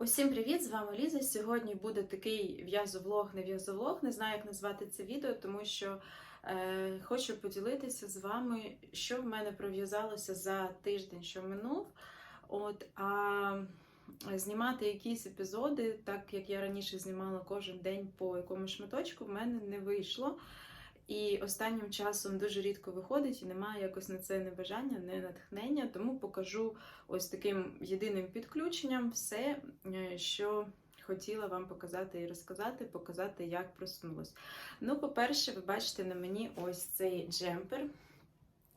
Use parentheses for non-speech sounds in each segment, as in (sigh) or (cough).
Усім привіт! З вами Ліза. Сьогодні буде такий в'язовлог, не в'язовлог. Не знаю, як назвати це відео, тому що е, хочу поділитися з вами, що в мене пров'язалося за тиждень, що минув. От, а знімати якісь епізоди, так як я раніше знімала кожен день по якомусь шматочку, в мене не вийшло. І останнім часом дуже рідко виходить, і немає якось на це не бажання, не натхнення. Тому покажу ось таким єдиним підключенням все, е, що хотіла вам показати і розказати, показати, як просунулось. Ну, по-перше, ви бачите на мені ось цей джемпер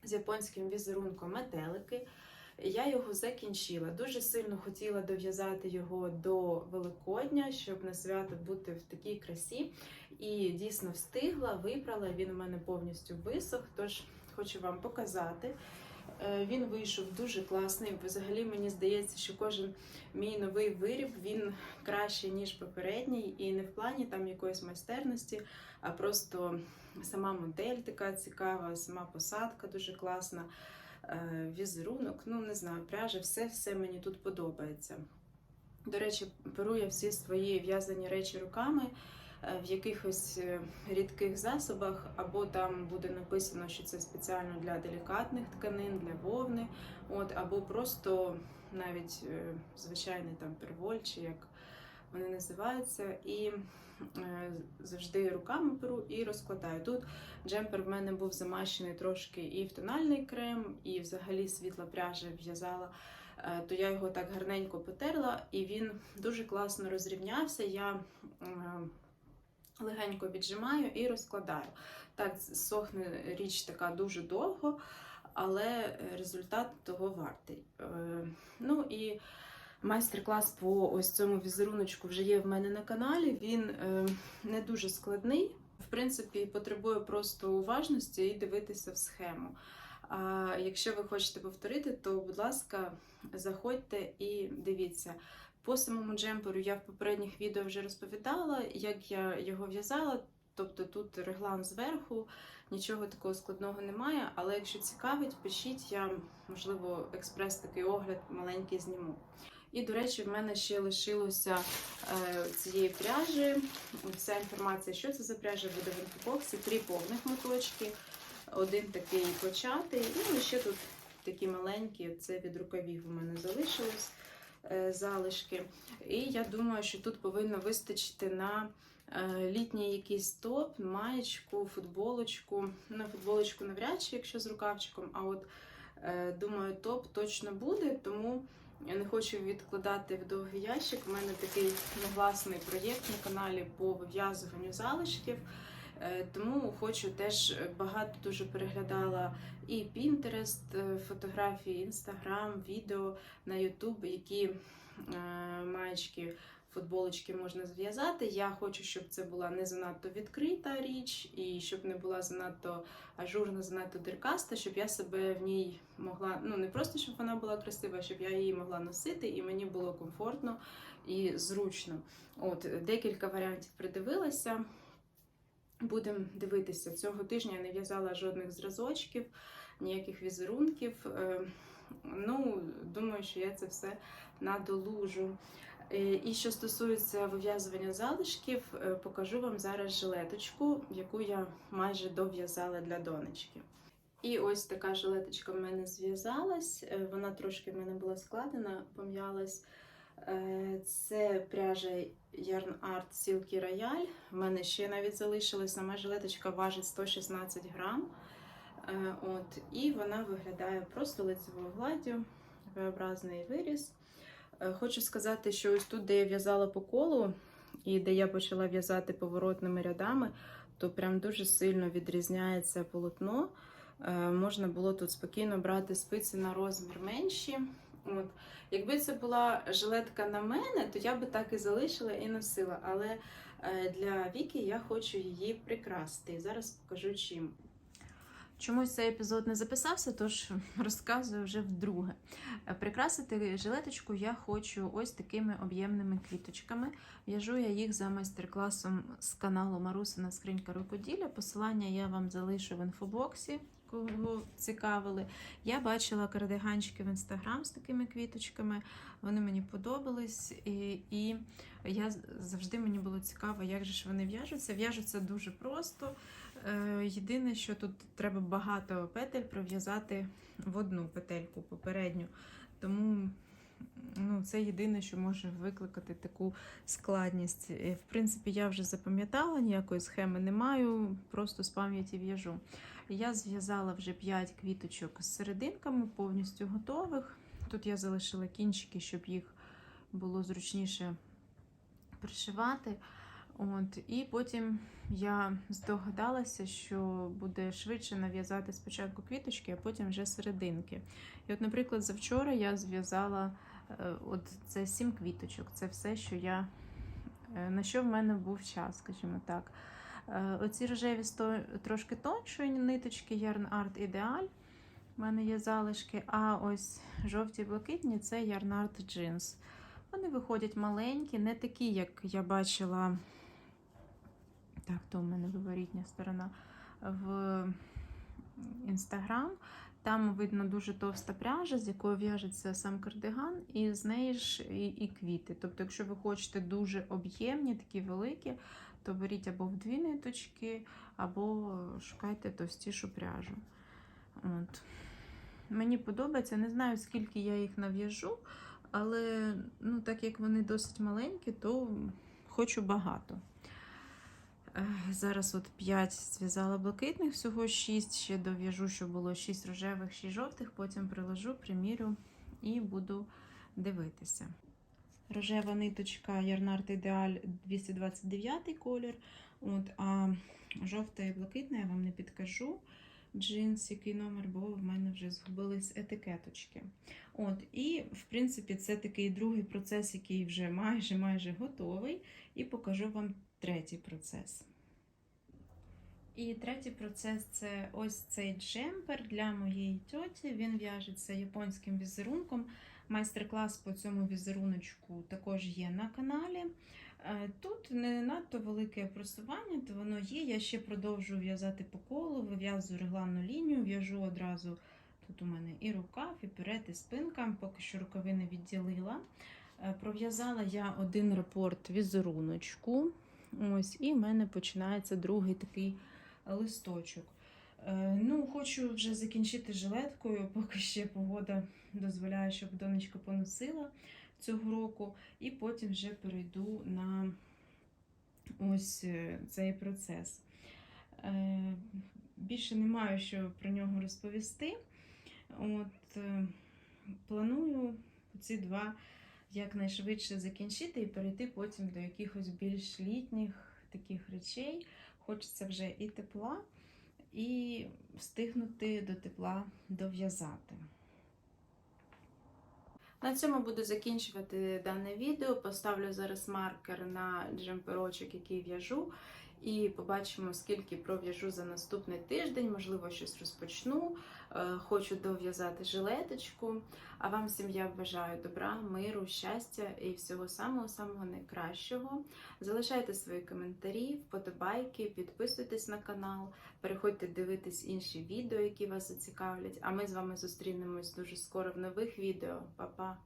з японським візерунком метелики. Я його закінчила. Дуже сильно хотіла дов'язати його до Великодня, щоб на свято бути в такій красі. І дійсно встигла, випрала. Він у мене повністю висох. Тож хочу вам показати. Е, Він вийшов дуже класний. Взагалі мені здається, що кожен мій новий виріб він кращий, ніж попередній, і не в плані там якоїсь майстерності, а просто сама модель така цікава, сама посадка дуже класна, візерунок. Ну не знаю, пряжа, все, все мені тут подобається. До речі, беру я всі свої в'язані речі руками е, в якихось е, рідких засобах, або там буде написано, що це спеціально для делікатних тканин, для вовни, от, або просто навіть е, звичайний там перволь, чи як вони називаються. І е, завжди руками беру і розкладаю. Тут джемпер в мене був замащений трошки і в тональний крем, і взагалі світла пряжа в'язала. Е, То я його так гарненько потерла, і він дуже класно розрівнявся. Я е, легенько віджимаю і розкладаю. Так, сохне річ така дуже довго, але результат того вартий. Ну і майстер-клас по ось цьому візеруночку вже є в мене на каналі. Він е, не дуже складний. В принципі, потребує просто уважності і дивитися в схему. А якщо ви хочете повторити, то, будь ласка, заходьте і дивіться. По самому джемперу я в попередніх відео вже розповідала, як я його в'язала. Тобто тут реглан зверху, нічого такого складного немає. Але якщо цікавить, пишіть, я, можливо, експрес такий огляд маленький зніму. І, до речі, в мене ще лишилося е, цієї пряжі. Вся інформація, що це за пряжа, буде в інфобоксі. Три повних моточки, один такий початий, і ще тут такі маленькі, це від рукавів у мене залишилось е, залишки. І я думаю, що тут повинно вистачити на е, літній якийсь топ, маєчку, футболочку. На футболочку навряд чи, якщо з рукавчиком, а от е, думаю, топ точно буде, тому я не хочу відкладати в довгий ящик. У мене такий негласний проєкт на каналі по вив'язуванню залишків. Е, Тому хочу теж багато дуже переглядала і е, фотографії, Instagram, відео на YouTube, які е, маєчки, футболочки можна зв'язати. Я хочу, щоб це була не занадто відкрита річ, і щоб не була занадто ажурна, занадто диркаста, щоб я себе в ній могла, ну не просто щоб вона була красива, щоб я її могла носити, і мені було комфортно і зручно. От декілька варіантів придивилася. Будемо дивитися. Цього тижня я не в'язала жодних зразочків, ніяких візерунків. Е, Ну, думаю, що я це все надолужу. Е, І що стосується вив'язування залишків, е, покажу вам зараз жилеточку, яку я майже дов'язала для донечки. І ось така жилеточка в мене зв'язалась. Е, Вона трошки в мене була складена, пом'ялась. Це пряжа Yarn Art Silky Royal. В мене ще навіть залишилась. Сама жилеточка важить 116 грам. От, і вона виглядає просто лицевою гладдю, V-образний виріз. Е, Хочу сказати, що ось тут, де я в'язала по колу, і де я почала в'язати поворотними рядами, то прям дуже сильно відрізняється полотно. Е, Можна було тут спокійно брати спиці на розмір менші. От. Якби це була жилетка на мене, то я би так і залишила і носила. Але е, для Віки я хочу її прикрасити. І зараз покажу чим. Чомусь цей епізод не записався, тож (laughs) розказую вже вдруге. Е, Прикрасити жилеточку я хочу ось такими об'ємними квіточками. В'яжу я їх за майстер-класом з каналу Марусина Скринька рукоділля. Посилання я вам залишу в інфобоксі. кого цікавили. Я бачила кардиганчики в інстаграм з такими квіточками. Вони мені подобались, і, і я завжди мені було цікаво, як же ж вони в'яжуться. В'яжуться дуже просто. Е, Єдине, що тут треба багато петель пров'язати в одну петельку попередню. Тому ну, це єдине, що може викликати таку складність. Е, В принципі, я вже запам'ятала, ніякої схеми не маю, просто з пам'яті в'яжу. Я зв'язала вже 5 квіточок з серединками, повністю готових. Тут я залишила кінчики, щоб їх було зручніше пришивати. От, і потім я здогадалася, що буде швидше нав'язати спочатку квіточки, а потім вже серединки. І от, наприклад, завчора я зв'язала е, от це сім квіточок. Це все, що я е, на що в мене був час, скажімо так. Е, Оці рожеві сто, трошки тоншої ниточки Yarn Art Ideal. У мене є залишки, а ось жовті блакитні це Yarn Art Jeans. Вони виходять маленькі, не такі, як я бачила. Так, то у мене виворітня сторона в інстаграм. Там видно дуже товста пряжа, з якою в'яжеться сам кардиган, і з неї ж і, і квіти. Тобто, якщо ви хочете дуже об'ємні, такі великі, то беріть або в дві ниточки, або шукайте товстішу пряжу. От. Мені подобається, не знаю, скільки я їх нав'яжу, але ну, так як вони досить маленькі, то хочу багато. Зараз от 5 зв'язала блакитних, всього 6, ще дов'яжу, щоб було 6 рожевих, 6 жовтих, потім приложу, примірю і буду дивитися. Рожева ниточка Ярнарт Ідеаль 229 колір. От, а жовта і блакитна я вам не підкажу джинс, який номер, бо в мене вже згубились етикеточки. От, і, в принципі, це такий другий процес, який вже майже майже готовий, і покажу вам третій процес. І третій процес це ось цей джемпер для моєї тьоті. Він в'яжеться японським візерунком. Майстер-клас по цьому візеруночку також є на каналі. Е, Тут не надто велике просування, то воно є. Я ще продовжую в'язати по колу, вив'язую регланну лінію, в'яжу одразу. Тут у мене і рукав, і перед, і спинка, поки що рукави не відділила. Е, Пров'язала я один рапорт візеруночку. Ось, і в мене починається другий такий листочок. Е, Ну, хочу вже закінчити жилеткою, (laughs) поки ще погода дозволяє, щоб донечка поносила цього року, і потім вже перейду на ось е, цей процес. Е, Більше не маю що про нього розповісти. От, планую ці два якнайшвидше закінчити і перейти потім до якихось більш літніх таких речей. Хочеться вже і тепла, і встигнути до тепла дов'язати. На цьому буду закінчувати дане відео. Поставлю зараз маркер на джемперочок, який в'яжу. І побачимо, скільки пров'яжу за наступний тиждень, можливо, щось розпочну. Е, Хочу дов'язати жилеточку. А вам всім я бажаю добра, миру, щастя і всього самого-самого найкращого. Залишайте свої коментарі, вподобайки, підписуйтесь на канал, переходьте дивитись інші відео, які вас зацікавлять. А ми з вами зустрінемось дуже скоро в нових відео. Па-па!